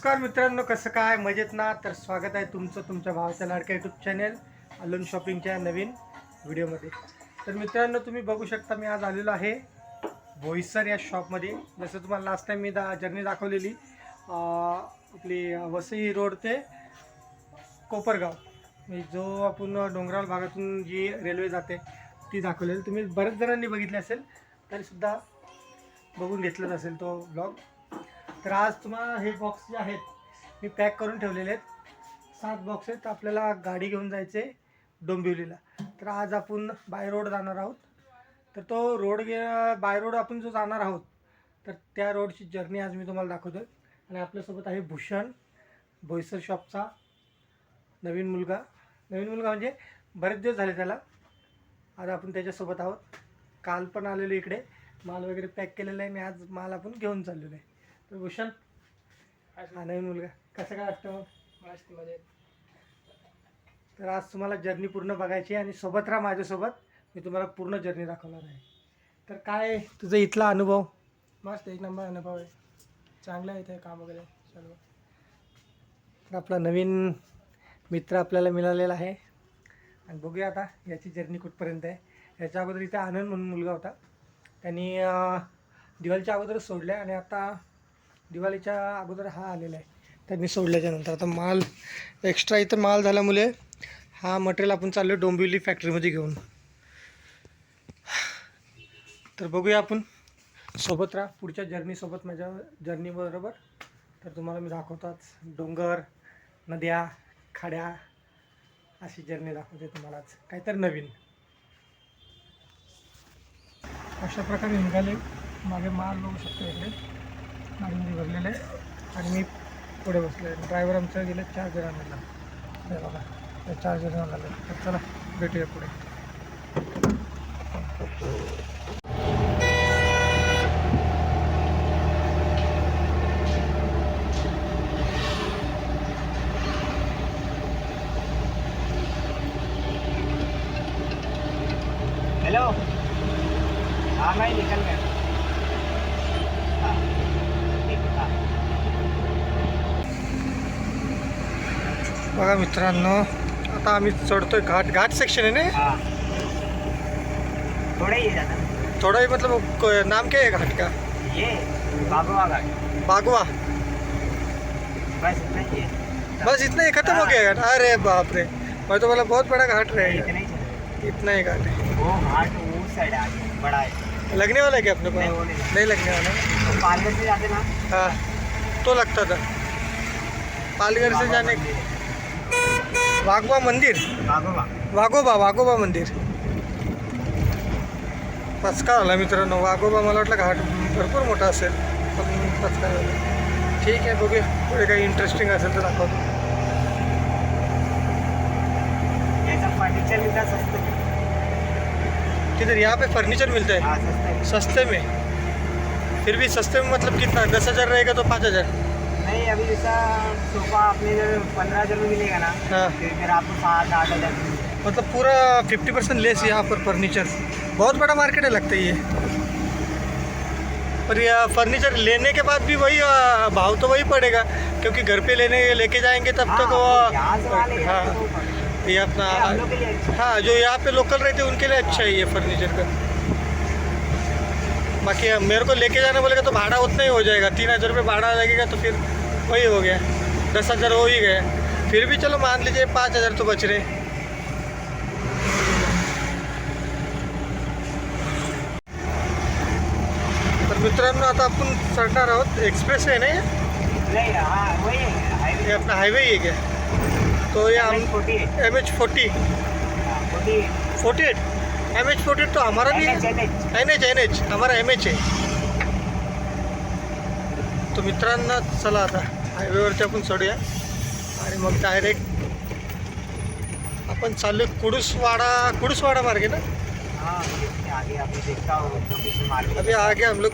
नमस्कार मित्रांनो कसं काय? मजेत ना? तर स्वागत आहे तुमचं तुमच्या भावाच्या लाडक्या यूट्यूब चॅनेल अलोन शॉपिंगच्या नवीन व्हिडिओमध्ये. तर मित्रांनो तुम्ही बघू शकता मी आज आलेलो आहे भोईसर या शॉपमध्ये. जसं तुम्हाला लास्ट टाईम मी दा जर्नी दाखवलेली आपली वसई रोड ते कोपरगाव. जो आपण डोंगराळ भागातून जी रेल्वे जाते ती दाखवलेली. तुम्ही बऱ्याच जणांनी बघितली असेल तरीसुद्धा बघून घेतलाच असेल तो ब्लॉग तर आज तुम्हाला हे बॉक्स जे आहेत मी पॅक करून ठेवलेले आहेत. सात बॉक्स आहेत. आपल्याला गाडी घेऊन जायचे डोंबिवलीला. तर आज आपण बाय रोड जाणार आहोत. तर तो रोड गे बाय रोड आपण जो जाणार आहोत तर त्या रोडची जर्नी आज मी तुम्हाला दाखवतो आणि आपल्यासोबत आहे भूषण भोईसर शॉपचा नवीन मुलगा. नवीन मुलगा म्हणजे बरेच दिवस झाले त्याला. आज आपण त्याच्यासोबत आहोत. काल पण आलेलो इकडे. माल वगैरे पॅक केलेला आहे. आणि आज माल आपण घेऊन चाललेलो आहे. भूषण हा नवीन मुलगा. कसं काय वाटतं मग? मस्त मध्ये. तर आज तुम्हाला जर्नी पूर्ण बघायची आहे आणि सोबत राहा माझ्यासोबत. मी तुम्हाला पूर्ण जर्नी दाखवणार आहे. तर काय तुझा इथला अनुभव? मस्त एक नंबर अनुभव आहे. चांगलं आहे इथे काम वगैरे सर्व. तर आपला नवीन मित्र आपल्याला मिळालेला आहे. आणि बघूया आता याची जर्नी कुठपर्यंत आहे. याच्या अगोदर इथे आनंद म्हणून मुलगा होता. त्यांनी दिवाळीच्या अगोदरच सोडलं आणि आता दिवाळीच्या अगोदर हा आलेला आहे. त्यांनी सोडल्याच्या नंतर. आता माल एक्स्ट्रा इथं माल झाल्यामुळे हा मटेरियल आपण चाललो डोंबिवली फॅक्टरीमध्ये घेऊन. तर बघूया आपण. सोबत राहा. पुढच्या जर्नीसोबत माझ्या जर्नीबरोबर तर तुम्हाला मी दाखवताच. डोंगर नद्या खाड्या अशी जर्नी दाखवते तुम्हालाच काहीतरी नवीन. अशा प्रकारे निघाले. मागे माल बघू शकतो इकडे. गाडीमध्ये भरलेलं आहे. आणि मी पुढे बसले ड्रायव्हर आमचं गेले चार जणांना बघा ते चार जणांना तर चला भेटूया पुढे. बघा मित्रांनो. आता आम्ही चढतोय घाट. घाट सेक्शन है. ना. थोड़ा ही थोड़ा मतलब को- नाम क्या है घाट का? ये बाबा घाट. बागवा. बस इतना ही है बस इतना ही खत्म हो गया घाट? अरे बाप रे मैं तो बोला बहुत बड़ा घाट रहेगा इतना ही चला. इतना ही घाट. है वो घाट वो साइड आगे बड़ा है लगने वाला है क्या अपने नहीं, वो नहीं। नहीं लगने वाला तो पालघर से जाते ना? हाँ तो लगता था। पालघर से बाबा जाने मंदिर है. वाघवा मंदिर? वाघोबा. वाघोबा मंदिर. पचका आला मित्रांनो. वाघोबा मला वाटलं घाट भरपूर मोठा असेल पण पचका झाला. ठीक आहे बघूया. पुढे काही इंटरेस्टिंग असेल तर दाखवतो. ऐसा फर्नीचर मिलता किधर यहाँ पे फर्नीचर मिलता है हाँ सस्ते में. फिर भी सस्ते में मतलब कितना? दस हज़ार रहेगा तो पाँच हज़ार. अभी जैसा सोफा अपने इधर पंद्रह हज़ार में मिलेगा ना हाँ। फिर फिर आपको सात आठ हज़ार मतलब पूरा फिफ्टी परसेंट लेस यहाँ पर फर्नीचर बहुत बड़ा मार्केट है लगता है ये। पर यह फर्नीचर लेने के बाद भी वही भाव तो वही पड़ेगा क्योंकि घर पे लेने लेके जाएँगे तब तक हाँ, वो तो हाँ। ये अपना अच्छा। है। हाँ जो यहाँ पे लोकल रहते हैं उनके लिए अच्छा है ये फर्नीचर का। बाकी मेरे को लेके जाना बोलेगा तो भाड़ा उतना ही हो जाएगा। तीन हज़ार रुपये भाड़ा लगेगा तो फिर वही हो गया। दस हज़ार हो ही गए। फिर भी चलो मान लीजिए पाँच हज़ार तो बच रहे। तर मित्रांनो आता आपण चढणार आहोत. एक्सप्रेस आहे ना हे? नहीं हाँ वही है ये अपना हाईवे ही है क्या तो ये हम M H forty forty eight M H forty तो हमारा भी एन एच है? एन एच एन एच हमारा एम एच आहे तो मित्रांना चला आता. हायवेवरती आपण चढूया. आणि मग डायरेक्ट आपण चाललो कुडूसवाडा कुडूसवाडा मार्गे ना? अभी आगे हम लोग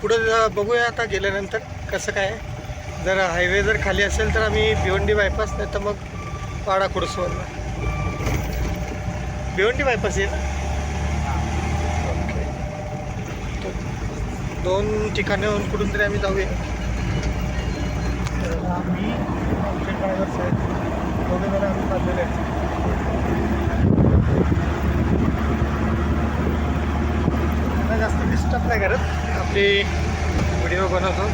पुढे बघूया आता गेल्यानंतर कसं काय. जर हायवे जर खाली असेल तर आम्ही भिवंडी बायपास नाही तर मग वाडा कुडूसवाडा. भिवंडी बायपास आहे ना? ओके तो दोन ठिकाणाहून कुठून तरी आम्ही जाऊया. मी आमचे ड्रायव्हर साहेब दोघे जण आम्ही बांधलेले आहेत. जास्त डिस्टर्ब नाही करत. आपली व्हिडिओ बनवतो.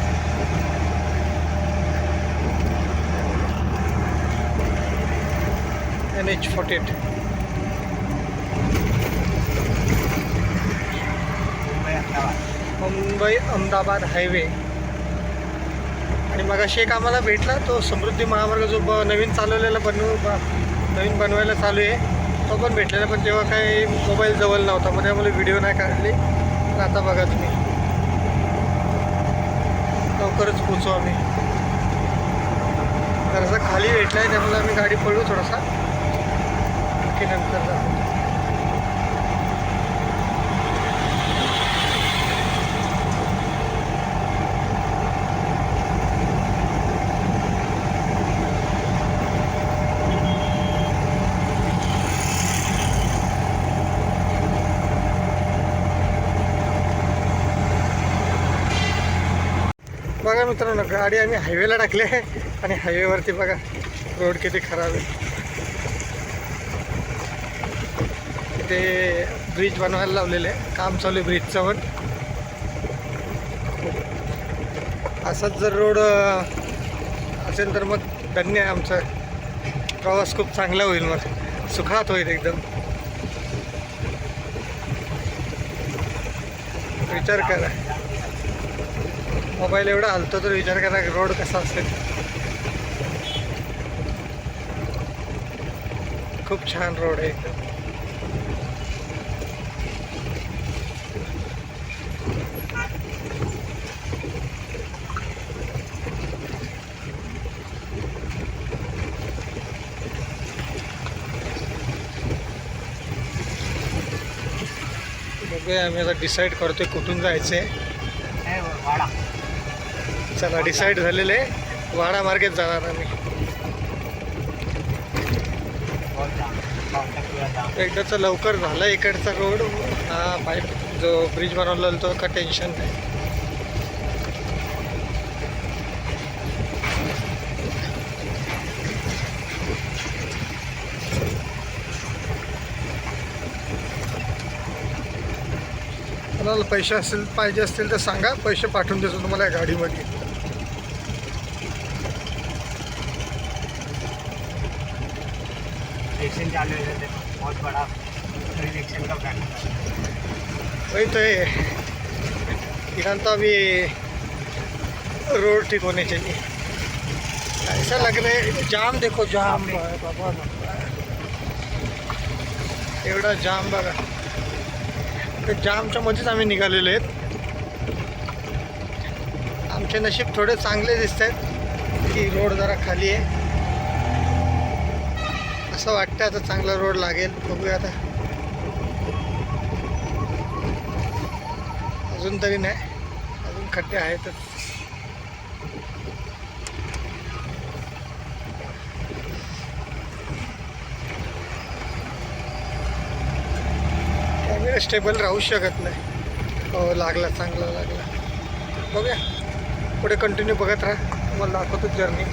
N H forty eight Mumbai Ahmedabad highway. आणि मग अशी एक आम्हाला भेटला तो समृद्धी महामार्ग जो ब नवीन चालवलेला बनवू ब- नवीन बनवायला चालू आहे तो पण भेटलेला पण तेव्हा काही मोबाईल जवळ नव्हता मग त्यामुळे व्हिडिओ नाही काढले. पण आता बघा तुम्ही. लवकरच पोचू आम्ही. जरासा खाली भेटला आहे त्यामुळे आम्ही गाडी पळू थोडासा. की नंतर जातो बघा मित्रांनो गाडी आम्ही हायवेला टाकली आहे. आणि हायवेवरती बघा रोड किती खराब आहे. ते ब्रिज बनवायला लावलेले आहे. काम चालू आहे ब्रिजचं पण. असाच जर रोड असेल तर मग धन्य आहे आमचा. प्रवास खूप चांगला होईल मग. सुखात होईल एकदम. विचार करा. मोबाईल एवढा हलतो तर विचार करा रोड कसा असेल. खूप छान रोड आहे. एकदम आम्ही आता डिसाईड करतोय कुठून जायचं आहे चला डिसाईड झालेलं आहे. वाडा मार्गेत जाणार आम्ही. एकदाचा लवकर झालं इकडचा रोड हा पाईप जो ब्रिज बनवला तो का टेन्शन नाही. कोणाला पैसे असतील पाहिजे असतील तर सांगा. पैसे पाठवून देतो तुम्हाला या गाडीमध्ये इलेक्शन चालू है बहुत बड़ा इलेक्शन का प्लान वही तो है। यहाँ तो अभी रोड ठीक होने चाहिए। ऐसा लग रहा है जाम देखो जाम। बाबा एवढा जाम बघा। त्या जामच्या मध्येच आम्ही निघालेलो आहेत. आमचे नशीब थोडे चांगले दिसत आहेत की रोड जरा खाली आहे. असं वाटतं आता चांगला रोड लागेल. बघूया आता. अजून तरी नाही. अजून खड्डे आहेतच. कॅमेरा स्टेबल राहू शकत नाही. हो लागला चांगला लागला. बघूया. पुढे कंटिन्यू बघत राहा. तुम्हाला दाखवतो जर्नी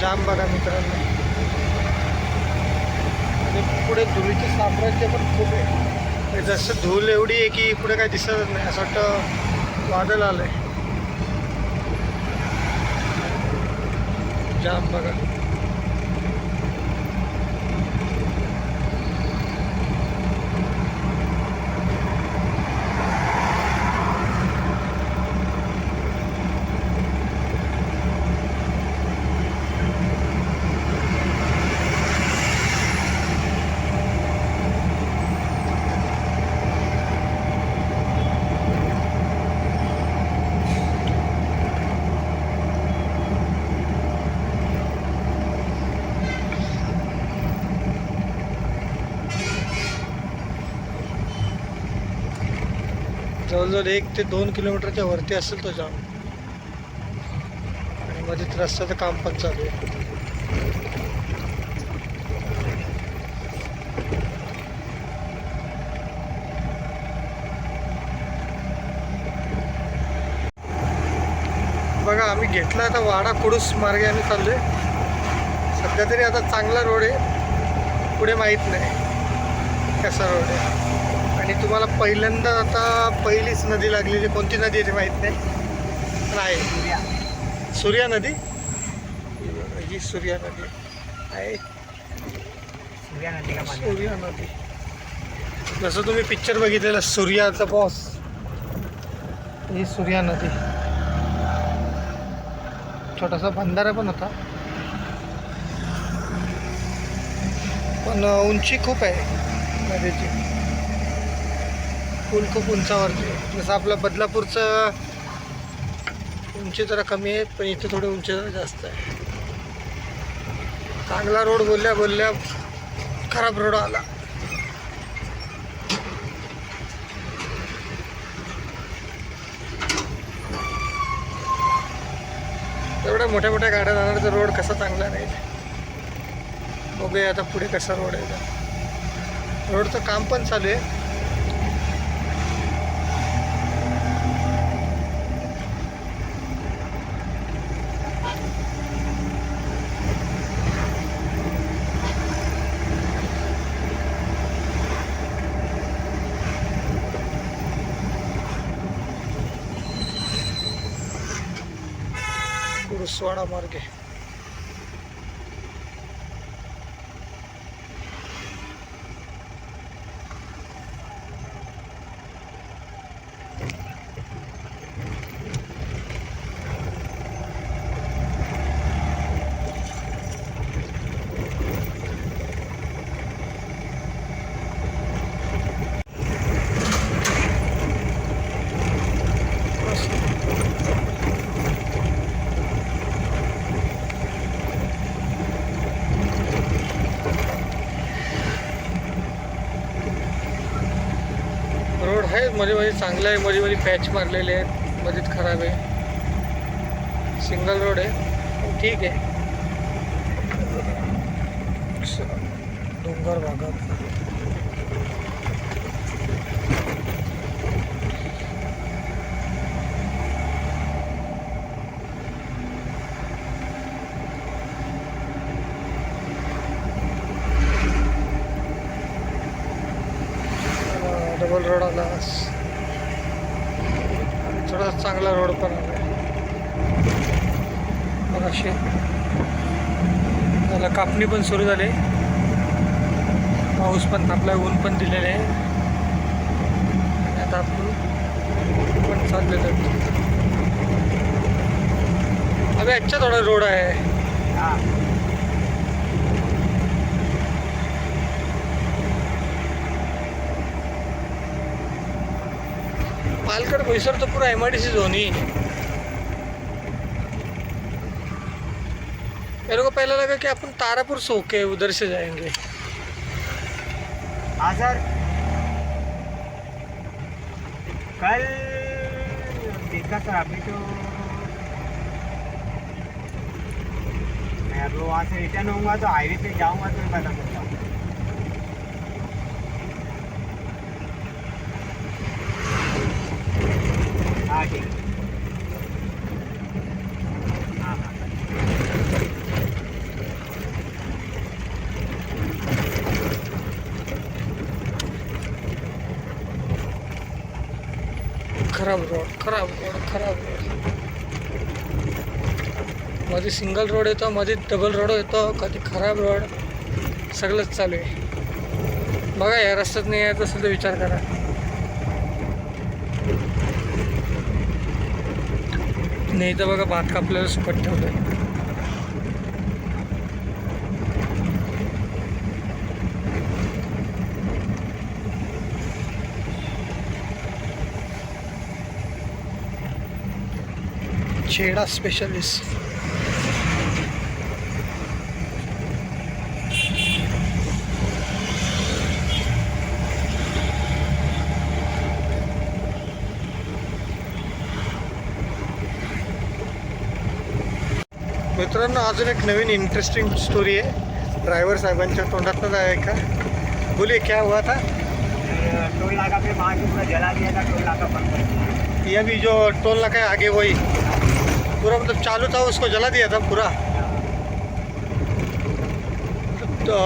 जाम बघा मित्रांनो. आणि पुढे धुळीचे साम्राज्य पण खूप आहे. जसं धूल एवढी आहे की पुढे काही दिसतच नाही असं वाटतं वादळ आलंय. जाम बघा. जवळजवळ एक ते दोन किलोमीटरच्या वरती असेल तो जाम. आणि मध्ये रस्त्याचं काम पण चालू आहे. बघा आम्ही घेतला आता वाडा कुडूस आम्ही चाललोय. सध्या तरी आता चांगला रोड आहे. पुढे माहीत नाही कसा रोड आहे. आणि तुम्हाला पहिल्यांदा आता पहिलीच नदी लागलेली कोणती नदी आहे ते माहीत नाही. आहे. सूर्या. नदी? ही ही सूर्या नदी. आहे. सूर्या नदी जसं तुम्ही पिक्चर बघितलेला सूर्याचा बॉस ही सूर्या नदी. छोटासा बंधारा पण होता. पण उंची खूप आहे नदीची. पूल खूप उंचावरती जसं आपलं बदलापूरचं उंची जरा कमी आहे पण इथे थोडी उंची जरा जास्त आहे. चांगला रोड बोलल्या बोलल्या खराब रोड आला. एवढ्या मोठ्या मोठ्या गाड्या जाणार तर रोड कसा चांगला नाही. बघूया आता पुढे कसा रोड आहे. रोडचं काम पण चालू आहे. कुरुसवाडा मार्गे रोड आहे मध्ये मध्ये चांगलं आहे मध्ये मध्ये पॅच मारलेले आहेत मध्येच खराब आहे. सिंगल रोड आहे. ठीक आहे. डोंगर भागात. डबल रोड आला. थोडा चांगला रोड पण आला. मग अशी त्याला कापणी पण सुरू झाली. पाऊस पण थांबला ऊन पण दिलेलं आहे. आणि आता आपण पण चाललेलं आहे. अबे अच्छा थोडा रोड आहे. पालकड़ बोईसर तो पूरा एम सी जोन ही मेरे को पहले लगा कि अपन तारापुर से होके उधर से जाएँगे सर कल देखा सर अभी तो. मैं अब वहाँ से रिटर्न होऊँगा तो हाईवे पे जाऊँगा तो पता चलता हाँ ठीक खराब रोड खराब रोड खराब रोड. मध्ये सिंगल रोड येतो मध्ये डबल रोड येतो कधी खराब रोड सगळंच चालू आहे. बघा या रस्त्यात नाही यायचं असेल तर विचार करा. नाही तर बघा भात कापल्याला सुकट ठेवलं छेडा स्पेशलिस्ट मित्रांनो अजून एक नवीन इंटरेस्टिंग स्टोरी आहे. ड्रायव्हर साहेबांच्या तोंडातनं आहे का? बोलिए क्या हुआ था टोल नाका पे वहाँ पूरा जला दिया था टोल नाका बंद कर दिया। ये अभी जो टोल नाका है आगे वही. पूरा मतलब चालू था उसको जला दिया था पूरा. तो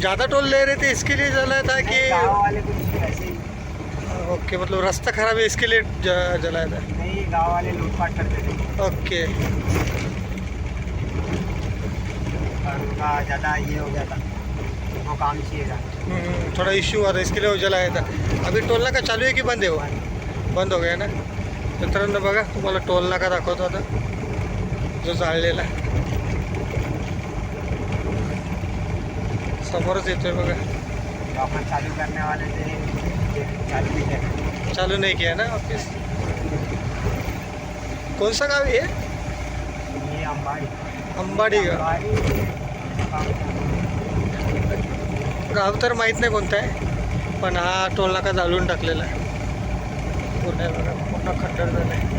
ज़्यादा टोल ले रहे थे इसके लिए जलाया था कि ओके मतलब रास्ता खराब है इसके लिए जलाया था। नहीं गाँव वाले लूटपाट करते थे। ओके। उनका ज़्यादा ये हो गया था। वो काम चाहिए था हम्म, थोड़ा इश्यू हुआ था इसके लिए वो जलाया था। अभी टोल नाका चालू आहे की बंद आहे वो? बंद हो गया ना? मित्रांनो बघा तुम्हाला टोल नाका दाखवतो आता जो जाळलेला आहे. समोरच येतोय बघा अपन चालू करने वाले थे ये चालू नहीं किया चालू नहीं किया ना ऑफिस कौन सा गाव आहे ये? अंबाड़ी। अंबाडी गाव अंबाड़ी। गाव तर माहीत नाही कोणतं आहे पण हा टोल नाका जाळून टाकलेला आहे. पूर्ण बघा पूर्ण खड्डर झालं आहे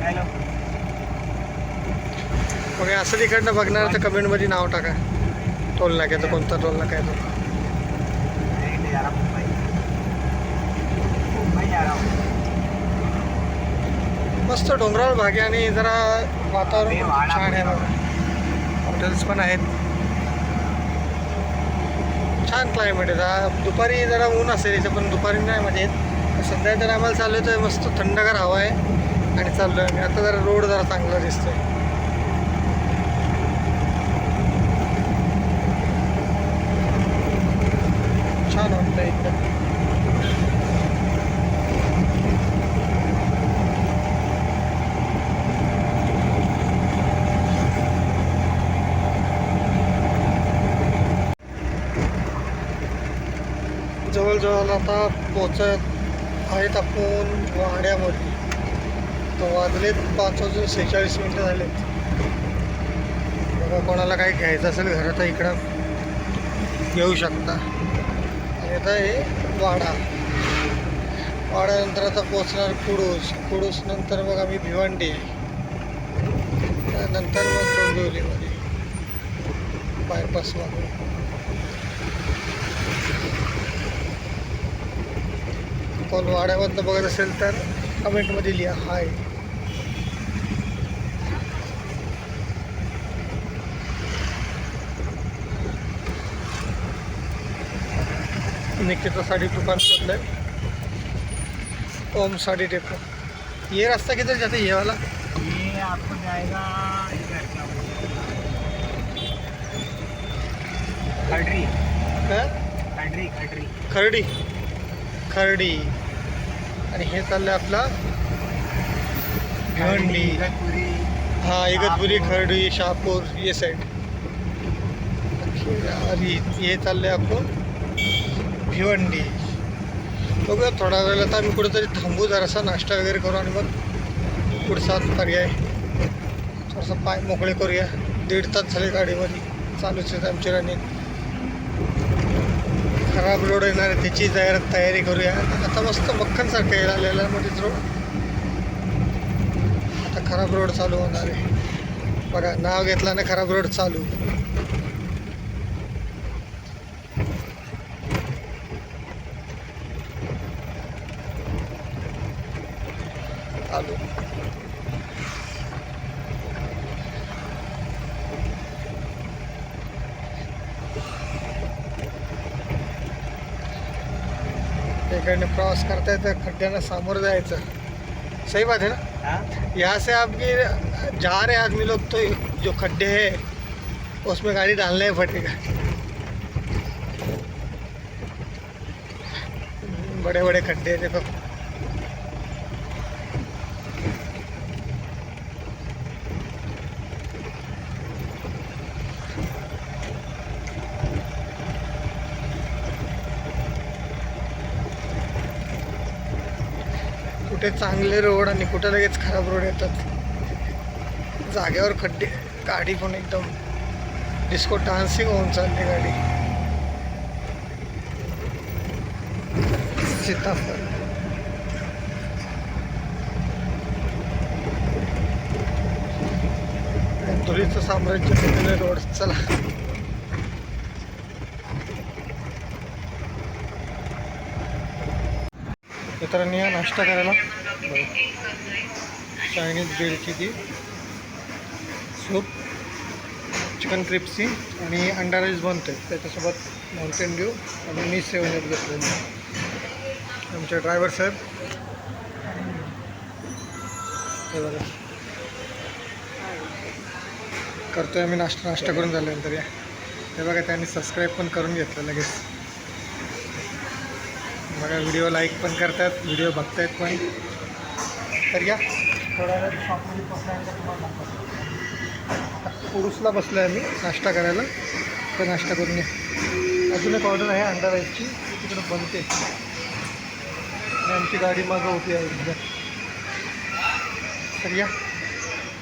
हेलो. मग हे असं तिकडनं बघणार तर कमेंटमध्ये नाव टाका. टोल नाक्याचं कोणता टोल नाका आहे तो मैं ले जा रहा हूँ मुंबई मुंबई जा रहा हूँ मस्त डोंगराळ भाग आहे आणि जरा वातावरण छान आहे. बघा. हॉटेल्स पण आहेत. छान क्लायमेट आहे. दुपारी जरा ऊन असेल इथे पण दुपारी नाही म्हणजे. सध्या तर आम्हाला चालू आहे तर मस्त थंडगार हवा आहे आणि चाललो आहे आता जरा रोड जरा चांगला दिसतोय छान वाटतं इकडं जवळजवळ आता पोचत आहेत आपण वाड्यामध्ये. तर वाजलेत पाच वाजून सेहेचाळीस मिनटं झालेत. बघा कोणाला काही घ्यायचं असेल घरात इकडं येऊ शकता. आणि आता हे वाडा. वाड्यानंतर आता पोचणार कुडूस. कुडूस नंतर मग आम्ही भिवंडी. त्यानंतर मग डोंबिवलीमध्ये. बायपास मागून कोण वाड्यामधनं बघत असेल तर कमेंटमध्ये लिहा हाय निकिता साड़ी दुकान है ओम साड़ी डेपो ये रास्ता किधर जाता है? ये वाला? ये आपको जाएगा खडरी खडरी। खर्डी। खर्डी आणि हे चाललंय आपला भिवंडी. हा इगतपुरी. खर्डी शहापूर ये साईड आणि हे चाललंय आपण भिवंडी. बघूया थोडा वेळ आता आम्ही कुठेतरी थांबू जरासा नाश्ता वगैरे करू आणि मग पुढचा पर्याय. थोडासा पाय मोकळे करूया. दीड तास झाले गाडीमध्ये चालूच आहेत आमची रनिंग खराब रोड येणार आहे त्याची जाहिरात तयारी करूया. आता मस्त मक्खनसारखं यायला आलेला आहे मध्येच रोड आता खराब रोड चालू होणार आहे. बघा नाव घेतला ना खराब रोड चालू. प्रवास करता येतं खड्ड्यांना सामोरं जायचं. सही बात है ना? यहाँ से आपके जा रहे आदमी लोग तो जो खड्डे हैं उसमें गाड़ी डालना ही पड़ेगा। बड़े बड़े खड्डे देखो। कुठे चांगले रोड आणि कुठे लगेच खराब रोड येतात. जागेवर खड्डे गाडी पण एकदम डिस्को डान्सिंग होऊन चालली गाडी. सीताफळ. तुरीचं साम्राज्य रोड. चला. मित्रांनी या नाश्ता करायला. चायनीज ब्रेडची ती सूप चिकन क्रिप्सी आणि अंडा राईस आहे त्याच्यासोबत माउंटेन ड्यू आणि मी सेवन एप घेतलेली आमचे ड्रायव्हर साहेब. हे बघा. करतोय आम्ही नाश्ता नाश्ता करून झाल्यानंतर या. हे बघा त्यांनी सबस्क्राईब पण करून घेतलं लगेच. बघा व्हिडिओ लाईक पण करतात व्हिडिओ बघतायत पण. तर या. थोड्या वेळ शॉपमध्ये बसल्यानंतर तुम्हाला दाखवतो उरुसला बसलो आहे आम्ही नाश्ता करायला. तर नाश्ता करून घ्या अजून एक ऑर्डर आहे अंडा राईसची ती तिकडं बनते. आणि आमची गाडी मागं होती आहे एकदा तर या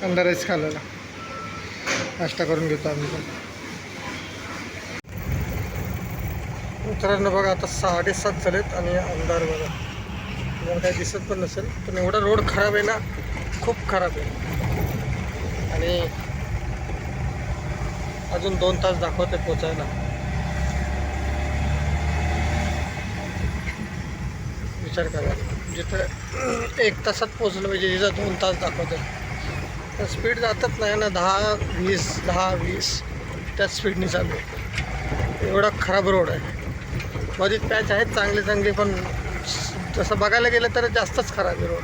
अंडा राईस खायला नाश्ता करून घेतो आम्ही पण. मित्रांनो बघा आता साडेसात झालेत आणि अंधार बघा. तुम्हाला काही दिसत पण नसेल पण एवढा रोड खराब आहे ना खूप खराब आहे. आणि अजून दोन तास दाखवते पोचायला विचार करा. जिथं एक तासात पोचलं पाहिजे तिथं दोन तास दाखवते. तर स्पीड जातच नाही ना दहा वीस दहा वीस त्या स्पीडने चालू एवढा खराब रोड आहे. मध्ये पॅच आहेत चांगले चांगले पण जसं बघायला गेलं तर जास्तच खराब आहे रोड.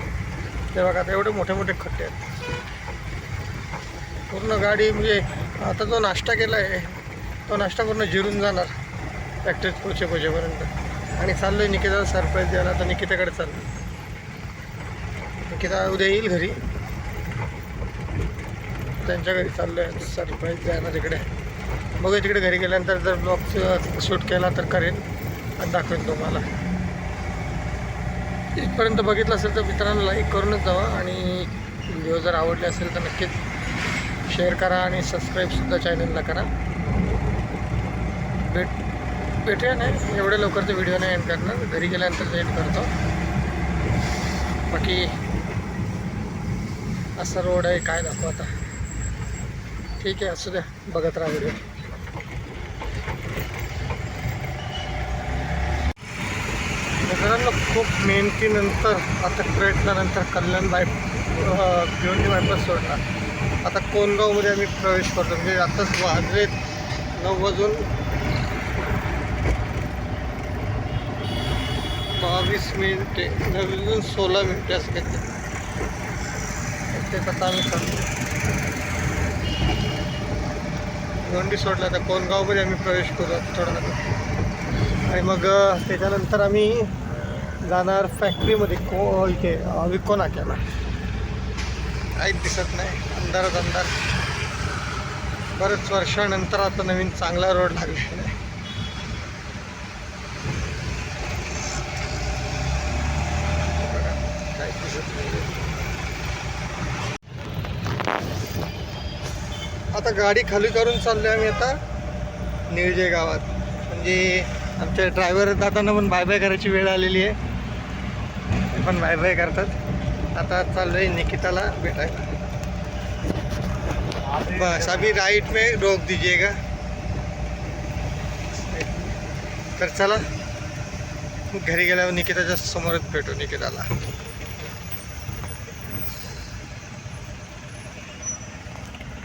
ते बघा आता एवढे मोठे मोठे खड्डे आहेत. पूर्ण गाडी म्हणजे आता जो नाश्ता केला आहे तो नाश्ता पूर्ण जिरून जाणार फॅक्टरीत पोचे पोचेपर्यंत आणि चाललो आहे निकिताला सरप्राईज द्यायला आता निकिताकडे चाललो निकिता उद्या येईल घरी. त्यांच्या घरी चाललो आहे सरप्राईज द्यायला तिकडे बघू तिकडे घरी गेल्यानंतर जर ब्लॉग शूट केला तर करेन. पण दाखवेन तुम्हाला. इथपर्यंत बघितलं असेल तर मित्रांनो लाईक करूनच जावा आणि व्हिडिओ जर आवडले असेल तर नक्कीच शेअर करा आणि सबस्क्राईबसुद्धा चॅनलला करा. भेट भेटूया नाही एवढ्या लवकर ते व्हिडिओ नाही एंड करणार. घरी गेल्यानंतर एंड करतो. बाकी असा रोड आहे काय दाखवू आता. ठीक आहे असू द्या. बघत राहा व्हिडिओ मित्रांनो खूप मेहनतीनंतर आता प्रयत्नानंतर कल्याण बाय भिवंडी बायपास सोडला. आता कोणगावमध्ये आम्ही प्रवेश करतो. म्हणजे आताच वाजले नऊ वाजून बावीस मिनिटे नऊ वाजून सोळा मिनिटे असं घेतले ते आता आम्ही करतो. भिवंडी सोडला आता कोणगावमध्ये आम्ही प्रवेश करू थोडा नंतर आणि मग त्याच्यानंतर आम्ही जाणार फॅक्टरीमध्ये को इथे विको नाक्याला काहीच दिसत नाही. अंधारच अंधार. बरेच वर्षानंतर आता नवीन चांगला रोड लागलेला आहे. आता गाडी खाली करून चाललो आम्ही आता. निळजे गावात. म्हणजे आमच्या ड्रायव्हर दादांना पण बाय बाय करायची वेळ आलेली आहे. ते पण बाय बाय करतात. आता चाललो आहे निकिताला भेटायला. बस अभी राईट में रोक दीजिएगा. तर चला घरी गेल्यावर निकिताच्या समोरच भेटू निकिताला.